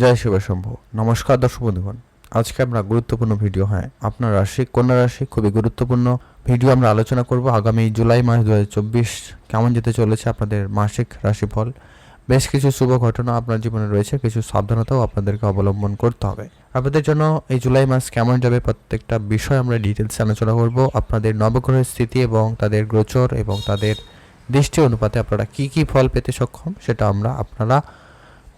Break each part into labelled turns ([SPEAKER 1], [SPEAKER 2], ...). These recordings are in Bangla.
[SPEAKER 1] জয় শিব শম্ভু। নমস্কার দর্শক বন্ধুগণ, আজকে আমরা গুরুত্বপূর্ণ ভিডিও হ্যাঁ আপনার রাশি, কন্যা রাশি, খুবই গুরুত্বপূর্ণ ভিডিও আমরা আলোচনা করব আগামী জুলাই মাস দু হাজার চব্বিশ। কেমন যেতে চলেছে আপনাদের মাসিক রাশিফল? বেশ কিছু শুভ ঘটনা আপনার জীবনে রয়েছে, কিছু সাবধানতাও আপনাদেরকে অবলম্বন করতে হবে। আপনাদের জন্য এই জুলাই মাস কেমন যাবে প্রত্যেকটা বিষয় আমরা ডিটেলসে আলোচনা করব। আপনাদের নবগ্রহের স্থিতি এবং তাদের গোচর এবং তাদের দৃষ্টি অনুপাতে আপনারা কি কি ফল পেতে সক্ষম, সেটা আমরা, আপনারা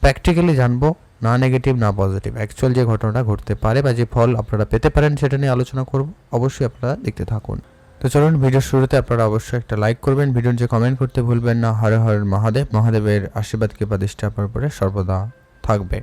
[SPEAKER 1] প্র্যাকটিক্যালি জানব, না নেগেটিভ না পজিটিভ অ্যাকচুয়াল যে ঘটনাটা ঘটতে পারে বা যে ফল আপনারা পেতে পারেন সেটা নিয়ে আলোচনা করব, অবশ্যই আপনারা দেখতে থাকুন। তো চলুন ভিডিওর শুরুতে আপনারা অবশ্যই একটা লাইক করবেন ভিডিওর যে কমেন্ট করতে ভুলবেন না। হরে হরে মহাদেব, মহাদেবের আশীর্বাদ, কৃপা, দৃষ্টি, আপনার সর্বদা থাকবে।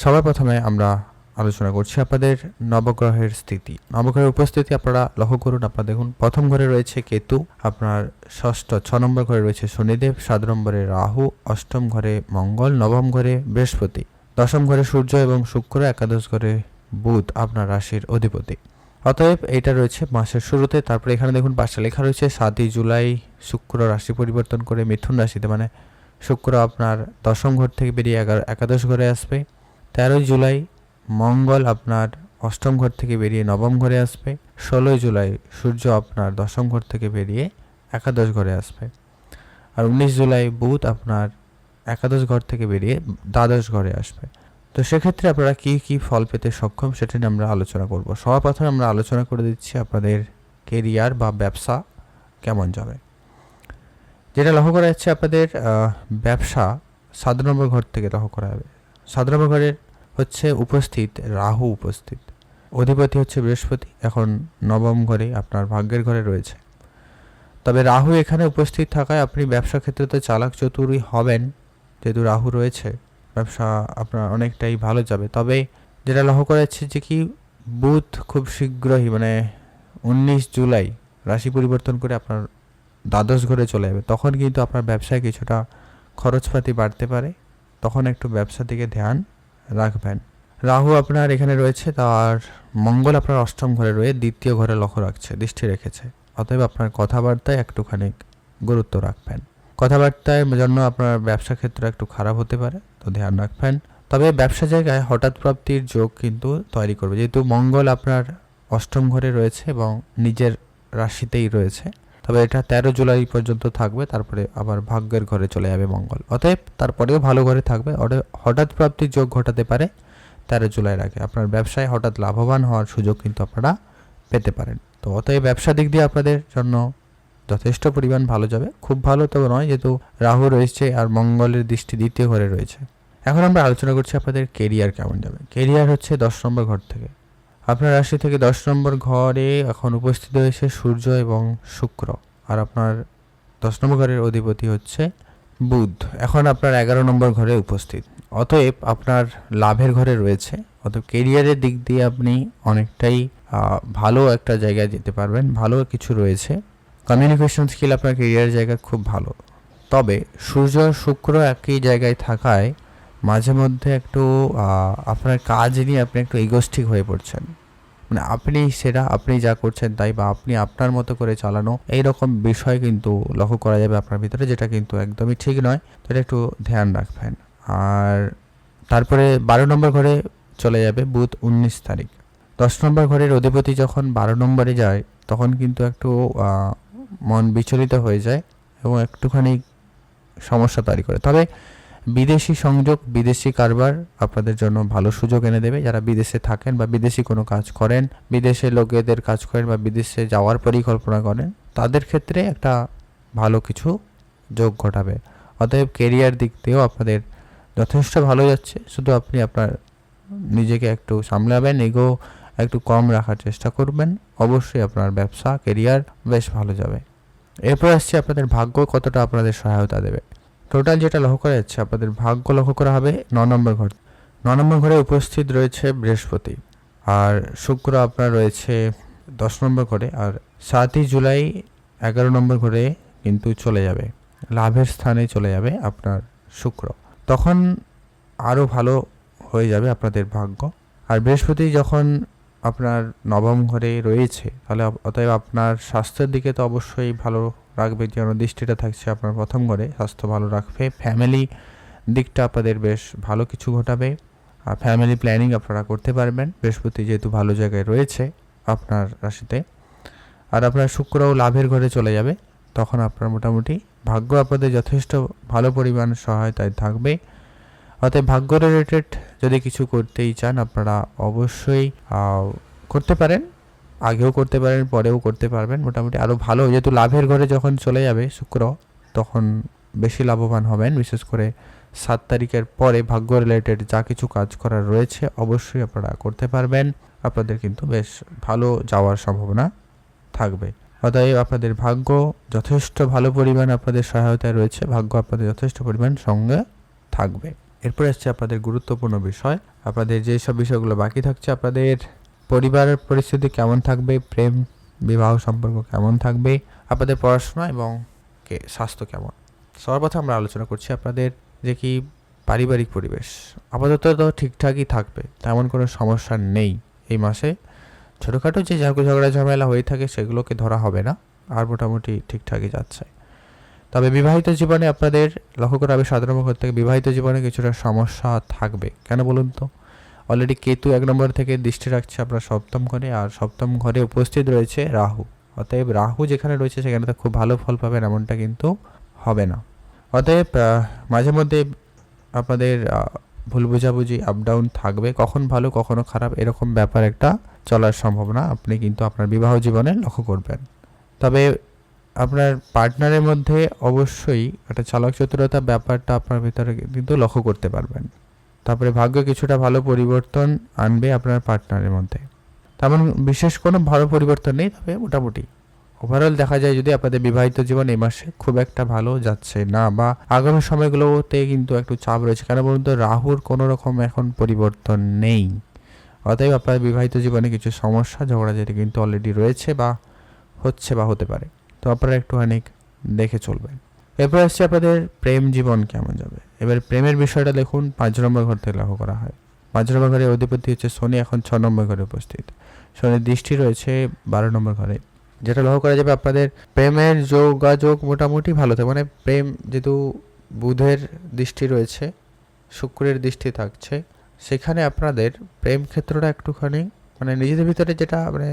[SPEAKER 1] সবার প্রথমে আমরা আলোচনা করছি আপনাদের নবগ্রহের স্থিতি। নবগ্রহের উপস্থিতি আপনারা লক্ষ্য করুন, আপনারা দেখুন, প্রথম ঘরে রয়েছে কেতু, আপনার ষষ্ঠ, ছ নম্বর ঘরে রয়েছে শনিদেব, সাত নম্বরে রাহু, অষ্টম ঘরে মঙ্গল, নবম ঘরে বৃহস্পতি, দশম ঘরে সূর্য এবং শুক্র, একাদশ ঘরে বুধ, আপনার রাশির অধিপতি। অতএব এটা রয়েছে মাসের শুরুতে, তারপরে এখানে দেখুন পাশে লেখা রয়েছে, সাতই জুলাই শুক্র রাশি পরিবর্তন করে মিথুন রাশিতে মানে শুক্র আপনার দশম ঘর থেকে বেরিয়ে এগারো, একাদশ ঘরে আসবে, তেরোই জুলাই মঙ্গল আপনার অষ্টম ঘর থেকে বেরিয়ে নবম ঘরে আসবে। ষোলোই জুলাই সূর্য আপনার দশম ঘর থেকে বেরিয়ে একাদশ ঘরে আসবে। আর উনিশ জুলাই বুধ আপনার একাদশ ঘর থেকে বেরিয়ে দ্বাদশ ঘরে আসবে। তো সেক্ষেত্রে আপনারা কি কি ফল পেতে সক্ষম সেটা নিয়ে আমরা আলোচনা করব। সবার প্রথমে আমরা আলোচনা করে দিচ্ছি আপনাদের কেরিয়ার বা ব্যবসা কেমন যাবে। যেটা লক্ষ্য করা যাচ্ছে আপনাদের ব্যবসা সাত নম্বর ঘর থেকে লক্ষ্য করা যাবে। সাত নম্বর ঘরের হচ্ছে উপস্থিত, রাহু উপস্থিত। অধিপতি হচ্ছে বৃহস্পতি, এখন নবম ঘরে আপনার ভাগ্যের ঘরে রয়েছে। তবে রাহু এখানে উপস্থিত থাকায় আপনি ব্যবসা ক্ষেত্রে চালাক চতুরই হবেন, যেহেতু রাহু রয়েছে, ব্যবসা আপনার অনেকটাই ভালো যাবে। তবে যেটা লক্ষ্য করা যাচ্ছে যে কি, বুধ খুব শীঘ্রই মানে উনিশ জুলাই রাশি পরিবর্তন করে আপনার দ্বাদশ ঘরে চলে যাবে। তখন কিন্তু আপনার ব্যবসায় কিছুটা খরচপাতি বাড়তে পারে। তখন একটু ব্যবসা দিকে ধ্যান রাখবেন রাহু আপনার এখানে রয়েছে, তার মঙ্গল আপনার অষ্টম ঘরে রয়ে দ্বিতীয় ঘরে লক্ষ্য রাখছে, দৃষ্টি রেখেছে। অতএব আপনার কথাবার্তায় একটুখানি গুরুত্ব রাখবেন। কথাবার্তায় জন্য আপনার ব্যবসা ক্ষেত্র একটু খারাপ হতে পারে, তো ধ্যান রাখবেন। তবে ব্যবসা জায়গায় হঠাৎ প্রাপ্তির যোগ কিন্তু তৈরি করবে। যেহেতু মঙ্গল আপনার অষ্টম ঘরে রয়েছে এবং নিজের রাশিতেই রয়েছে তবে এটা তেরো জুলাই পর্যন্ত থাকবে, তারপরে আবার ভাগ্যের ঘরে চলে যাবে মঙ্গল। অতএব তারপরেও ভালো ঘরে থাকবে। হঠাৎ প্রাপ্তির যোগ ঘটাতে পারে তেরো জুলাইয়ের আগে। আপনার ব্যবসায় হঠাৎ লাভবান হওয়ার সুযোগ কিন্তু আপনারা পেতে পারেন। তো অতএব ব্যবসা দিক দিয়ে আপনাদের জন্য যথেষ্ট পরিমাণ ভালো যাবে। খুব ভালো তো নয়, যেহেতু রাহু রয়েছে আর মঙ্গলের দৃষ্টি দ্বিতীয় ঘরে রয়েছে। এখন আমরা আলোচনা করছি আপনাদের কেরিয়ার কেমন যাবে। কেরিয়ার হচ্ছে দশ নম্বর ঘর থেকে। আপনার রাশি থেকে দশ নম্বর ঘরে এখন উপস্থিত হয়েছে সূর্য এবং শুক্র। আর আপনার দশ নম্বর ঘরের অধিপতি হচ্ছে বুধ। এখন আপনার এগারো নম্বর ঘরে উপস্থিত। অতএব আপনার লাভের ঘরে রয়েছে। অতএব কেরিয়ারের দিক দিয়ে আপনি অনেকটাই ভালো একটা জায়গায় যেতে পারবেন। ভালো কিছু রয়েছে। কমিউনিকেশন স্কিল আপনার কেরিয়ারের জায়গায় খুব ভালো। তবে সূর্য শুক্র একই জায়গায় থাকায় মাঝে মধ্যে একটু আপনার কাজ নিয়ে আপনি একটু ইগোস্টিক হয়ে পড়ছেন। মানে আপনি সেটা আপনি যা করছেন তাই বা আপনি আপনার মতো করে চালানো এই রকম বিষয় কিন্তু লক্ষ্য করা যাবে আপনার ভিতরে, যেটা কিন্তু একদমই ঠিক নয়। তো এটা একটু ধ্যান রাখবেন। আর তারপরে বারো নম্বর ঘরে চলে যাবে বুধ উনিশ তারিখ। দশ নম্বর ঘরের অধিপতি যখন বারো নম্বরে যায়, তখন কিন্তু একটু মন বিচলিত হয়ে যায় এবং একটুখানি সমস্যা তৈরি করে। তবে বিদেশি সংযোগ, বিদেশি কারবার আপনাদের জন্য ভালো সুযোগ এনে দেবে। যারা বিদেশে থাকেন বা বিদেশি কোনো কাজ করেন, বিদেশে লোকেদের কাজ করেন বা বিদেশে যাওয়ার পরিকল্পনা করেন, তাদের ক্ষেত্রে একটা ভালো কিছু যোগ ঘটাবে। অতএব কেরিয়ার দিক দিয়েও আপনাদের যথেষ্ট ভালো যাচ্ছে। শুধু আপনি আপনার নিজেকে একটু সামলাবেন এগো একটু কম রাখার চেষ্টা করবেন। অবশ্যই আপনার ব্যবসা কেরিয়ার বেশ ভালো যাবে। এরপর আসছে আপনাদের ভাগ্য কতটা আপনাদের সহায়তা দেবে। টোটাল যেটা লক্ষ্য করা যাচ্ছে, আপনাদের ভাগ্য লক্ষ্য করা হবে ন নম্বর ঘর। ন নম্বর ঘরে উপস্থিত রয়েছে বৃহস্পতি। আর শুক্র আপনার রয়েছে দশ নম্বর ঘরে। আর সাতই জুলাই এগারো নম্বর ঘরে কিন্তু চলে যাবে। লাভের স্থানে চলে যাবে আপনার শুক্র। তখন আরও ভালো হয়ে যাবে আপনাদের ভাগ্য। আর বৃহস্পতি যখন আপনার নবম ঘরে রয়েছে, তাহলে অতএব আপনার স্বাস্থ্যের দিকে তো অবশ্যই ভালো রাখবে যেন দৃষ্টিটা থাকছে আপনার প্রথম ঘরে। স্বাস্থ্য ভালো রাখবে। ফ্যামিলি দিকটা আপনাদের বেশ ভালো কিছু ঘটাবে। আর ফ্যামিলি প্ল্যানিং আপনারা করতে পারবেন। বৃহস্পতি যেহেতু ভালো জায়গায় রয়েছে আপনার রাশিতে। আর আপনার শুক্রও লাভের ঘরে চলে যাবে। তখন আপনার মোটামুটি ভাগ্য আপনাদের যথেষ্ট ভালো পরিমাণ সহায়তায় থাকবে। অতএব ভাগ্য রিলেটেড যদি কিছু করতেই চান আপনারা অবশ্যই করতে পারেন। আগেও করতে পারেন, পরেও করতে পারবেন। মোটামুটি আরও ভালো, যেহেতু লাভের ঘরে যখন চলে যাবে শুক্র, তখন বেশি লাভবান হবেন। বিশেষ করে সাত তারিখের পরে ভাগ্য রিলেটেড যা কিছু কাজ করার রয়েছে, অবশ্যই আপনারা করতে পারবেন। আপনাদের কিন্তু বেশ ভালো যাওয়ার সম্ভাবনা থাকবে। অতএব আপনাদের ভাগ্য যথেষ্ট ভালো পরিমাণ আপনাদের সহায়তায় রয়েছে, ভাগ্য আপনাদের যথেষ্ট পরিমাণ সঙ্গে থাকবে। এরপরে আসছে আপনাদের গুরুত্বপূর্ণ বিষয়। আপনাদের যে সব বিষয়গুলো বাকি থাকছে, আপনাদের পরিবারের পরিস্থিতি কেমন থাকবে? প্রেম, বিবাহ সম্পর্ক কেমন থাকবে? আপনাদের পড়াশোনা এবং কে- স্বাস্থ্য কেমন? সর্বপ্রথম আমরা আলোচনা করছি আপনাদের যে কি পারিবারিক পরিবেশ। আপাতত তো ঠিকঠাকই থাকবে, তেমন কোনো সমস্যা নেই এই মাসে। ছোটোখাটো যে ঝগড়া, ঝামেলা হয়ে থাকে সেগুলোকে ধরা হবে না, আর মোটামুটি ঠিকঠাকই যাচ্ছে। তবে বিবাহিত জীবনে আপনাদের লক্ষ্য করা হবে সাধারণ থেকে বিবাহিত জীবনে কিছুটা সমস্যা থাকবে। কেন বলুন তো? অলরেডি কেতু এক নম্বর থেকে দৃষ্টি রাখছে আপনার সপ্তম ঘরে, আর সপ্তম ঘরে উপস্থিত রয়েছে রাহু। অতএব রাহু যেখানে রয়েছে সেখানে তো খুব ভালো ফল পাবেন, এমনটা কিন্তু হবে না। অতএব মাঝে মধ্যে আপনাদের ভুল বোঝাবুঝি আপ ডাউন থাকবে। কখন ভালো, কখনো খারাপ, এরকম ব্যাপার একটা চলার সম্ভাবনা আপনি কিন্তু আপনার বিবাহ জীবনে লক্ষ্য করবেন। তবে আপনার পার্টনারের মধ্যে অবশ্যই একটা চালক চতুরতা ব্যাপারটা আপনার ভিতরে কিন্তু লক্ষ্য করতে পারবেন। তারপরে ভাগ্য কিছুটা ভালো পরিবর্তন আনবে আপনার পার্টনারের মধ্যে। তেমন বিশেষ কোনো ভালো পরিবর্তন নেই, তবে মোটামুটি। ওভারঅল দেখা যায় যদি আপনাদের বিবাহিত জীবন এই মাসে খুব একটা ভালো যাচ্ছে না, বা আগামী সময়গুলোতে কিন্তু একটু চাপ রয়েছে, কেন বলুন তো রাহুর কোনো রকম এখন পরিবর্তন নেই। অতএব আপনার বিবাহিত জীবনে কিছু সমস্যা, ঝগড়াঝাটি কিন্তু অলরেডি রয়েছে বা হচ্ছে বা হতে পারে। তো আপনারা একটুখানি দেখে চলবেন। এরপর আসছে আপনাদের প্রেম জীবন কেমন যাবে? এবার প্রেমের বিষয়টা দেখুন, পাঁচ নম্বর ঘর থেকে লক্ষ্য করা হয়। পাঁচ নম্বর ঘরে অধিপতি হচ্ছে শনি, এখন ছ নম্বর ঘরে উপস্থিত। শনির দৃষ্টি রয়েছে বারো নম্বর ঘরে। যেটা লক্ষ্য করা যাবে, আপনাদের প্রেমের যোগাযোগ মোটামুটি ভালো থাকে। মানে প্রেম যেহেতু বুধের দৃষ্টি রয়েছে, শুক্রের দৃষ্টি থাকছে, সেখানে আপনাদের প্রেম ক্ষেত্রটা একটুখানি মানে নিজেদের ভিতরে যেটা মানে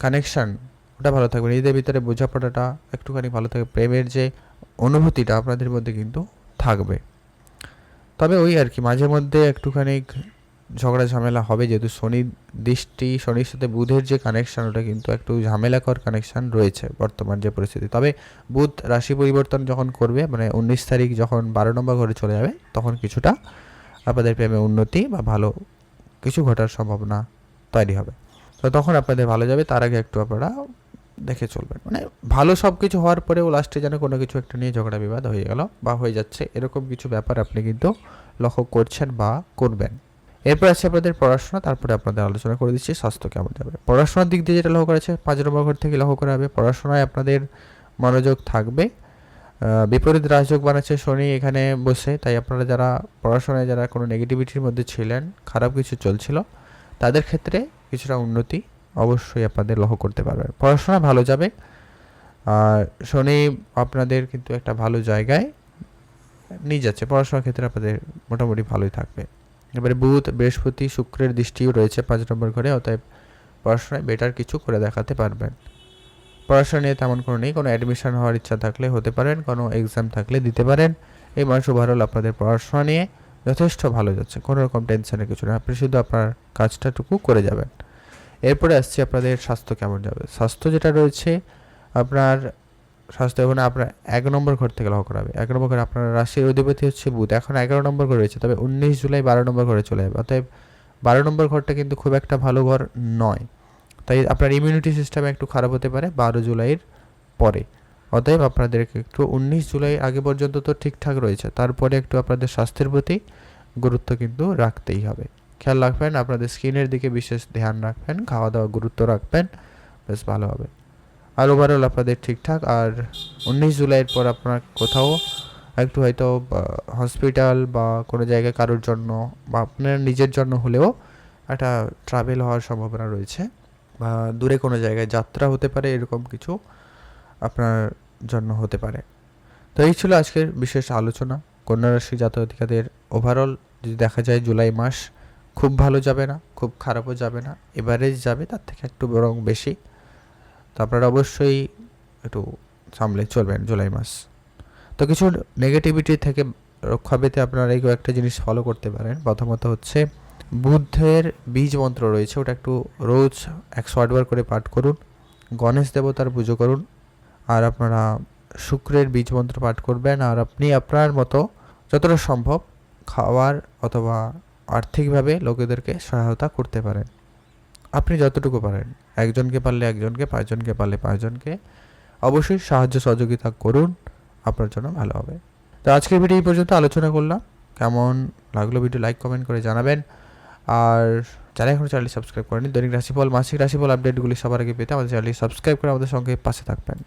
[SPEAKER 1] কানেকশান ওটা ভালো থাকবে। নিজেদের ভিতরে বোঝাপড়াটা একটুখানি ভালো থাকবে প্রেমের যে অনুভূতিটা আপনাদের মধ্যে কিন্তু থাকবে। তবে ওই আর কি, মাঝে মধ্যে একটুখানি ঝগড়া ঝামেলা হবে, যেহেতু শনির দৃষ্টি, শনির সাথে বুধের যে কানেকশান ওটা কিন্তু একটু ঝামেলাকর কানেকশান রয়েছে বর্তমান যে পরিস্থিতি। তবে বুধ রাশি পরিবর্তন যখন করবে মানে উনিশ তারিখ যখন বারো নম্বর ঘরে চলে যাবে, তখন কিছুটা আপনাদের প্রেমে উন্নতি বা ভালো কিছু ঘটার সম্ভাবনা তৈরি হবে। তো তখন আপনাদের ভালো যাবে, তার আগে একটু আপনারা দেখে চলবেন মানে ভালো সব কিছু হওয়ার পরেও লাস্টে যেন কোনো কিছু একটা নিয়ে ঝগড়া বিবাদ হয়ে গেল বা হয়ে যাচ্ছে, এরকম কিছু ব্যাপার আপনি কিন্তু লক্ষ্য করছেন বা করবেন। এরপর আছে আপনাদের পড়াশোনা, তারপরে আপনাদের আলোচনা করে দিচ্ছি, স্বাস্থ্য কেমন যাবে। পড়াশোনার দিক দিয়ে যেটা লক্ষ্য করেছে পাঁচ নম্বর ঘর থেকে লক্ষ্য করা হবে, পড়াশোনায় আপনাদের মনোযোগ থাকবে। বিপরীত রাজযোগ বানাচ্ছে শনি, এখানে বসে, তাই আপনারা যারা পড়াশোনায় যারা কোনো নেগেটিভিটির মধ্যে ছিলেন, খারাপ কিছু চলছিল, তাদের ক্ষেত্রে কিছুটা উন্নতি অবশ্যই আপনাদের লক্ষ্য করতে পারবেন। পড়াশোনা ভালো যাবে। আর শনি আপনাদের কিন্তু একটা ভালো জায়গায় নিয়ে যাচ্ছে। পড়াশোনার ক্ষেত্রে আপনাদের মোটামুটি ভালোই থাকবে। এবারে বুধ, বৃহস্পতি, শুক্রের দৃষ্টিও রয়েছে পাঁচ নম্বর ঘরে, অতএব পড়াশোনায় বেটার কিছু করে দেখাতে পারবেন। পড়াশোনা নিয়ে তেমন কোনো নেই, কোনো অ্যাডমিশন হওয়ার ইচ্ছা থাকলে হতে পারেন, কোনো এক্সাম থাকলে দিতে পারেন। এই মাস ওভারঅল আপনাদের পড়াশোনা নিয়ে যথেষ্ট ভালো যাচ্ছে, কোনো রকম টেনশনের কিছু না। আপনি শুধু আপনার কাজটাটুকু করে যাবেন। এরপরে আসছে আপনাদের স্বাস্থ্য কেমন যাবে। স্বাস্থ্য যেটা রয়েছে, আপনার স্বাস্থ্য এখন আপনার এক নম্বর ঘর থেকে লক্ষ্য করা হবে। এক নম্বর ঘরে আপনার রাশির অধিপতি হচ্ছে বুধ। এখন এগারো নম্বর ঘরে রয়েছে, তবে উনিশ জুলাই বারো নম্বর ঘরে চলে যাবে। অতএব বারো নম্বর ঘরটা কিন্তু খুব একটা ভালো ঘর নয়। তাই আপনার ইমিউনিটি সিস্টেম একটু খারাপ হতে পারে বারো জুলাইয়ের পরে। অতএব আপনাদেরকে একটু উনিশ জুলাই আগে পর্যন্ত তো ঠিকঠাক রয়েছে, তারপরে একটু আপনাদের স্বাস্থ্যের প্রতি গুরুত্ব কিন্তু রাখতেই হবে। খেয়াল রাখবেন, আপনাদের স্কিনের দিকে বিশেষ ধ্যান রাখবেন খাওয়া দাওয়া গুরুত্ব রাখবেন বেশ ভালো হবে। আর ওভারঅল আপনাদের ঠিকঠাক, আর উনিশ জুলাইয়ের পর আপনার কোথাও একটু হয়তো হসপিটাল বা কোনো জায়গায় কারোর জন্য, বা আপনার নিজের জন্য হলেও একটা ট্রাভেল হওয়ার সম্ভাবনা রয়েছে, বা দূরে কোনো জায়গায় যাত্রা হতে পারে, এরকম কিছু আপনার জন্য হতে পারে। তো এই ছিল আজকের বিশেষ আলোচনা কন্যা রাশি জাতক জাতিকাদের ওভারঅল যদি দেখা যায় জুলাই মাস খুব ভালো যাবে না, খুব খারাপও যাবে না এভারেজ যাবে, তার থেকে একটু বরং বেশি। তো আপনারা অবশ্যই একটু সামলে চলবেন জুলাই মাস। তো কিছু নেগেটিভিটি থেকে রক্ষা পেতে আপনারা এই কয়েকটা জিনিস ফলো করতে পারেন। প্রথমত হচ্ছে, বুদ্ধের বীজ মন্ত্র রয়েছে, ওটা একটু রোজ একশো আটবার করে পাঠ করুন। গণেশ দেবতার পুজো করুন। আর আপনারা শুক্রের বীজ মন্ত্র পাঠ করবেন। আর আপনি আপনার মতো যতটা সম্ভব খাওয়ার অথবা আর্থিকভাবে লোকেদেরকে সহায়তা করতে পারেন। আপনি যতটুকু পারেন। একজনকে পারলে একজনকে, পাঁচজনকে পারলে পাঁচজনকে। অবশ্যই সাহায্য সহযোগিতা করুন। আপনার জন্য ভালো হবে। তো আজকের ভিডিও এই পর্যন্ত আলোচনা করলাম। কেমন লাগল ভিডিও লাইক কমেন্ট করে জানাবেন। আর যারা এখন চ্যানেলটি সাবস্ক্রাইব করেনি দৈনিক রাশিফল, মাসিক রাশিফল আপডেটগুলি সবার আগে পেতে আমাদের চ্যানেলটি সাবস্ক্রাইব করে আমাদের সঙ্গে পাশে থাকবেন।